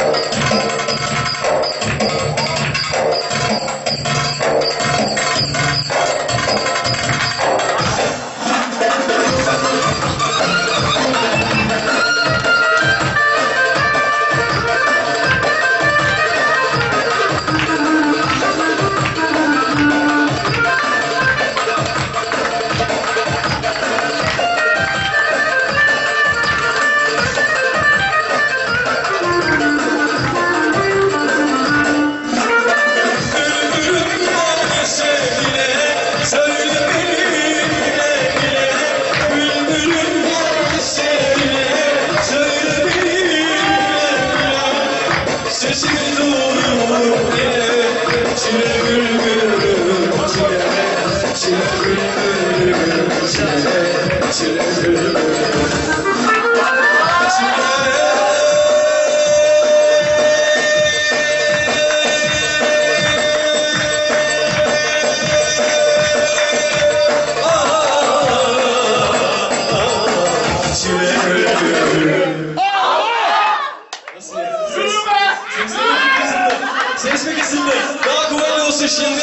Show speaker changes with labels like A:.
A: Thank you. Çile bülbül çile Çile bülbül çile Çile bülbül Çile Ses mi kesildi? Daha kuvvetli olsun şimdi.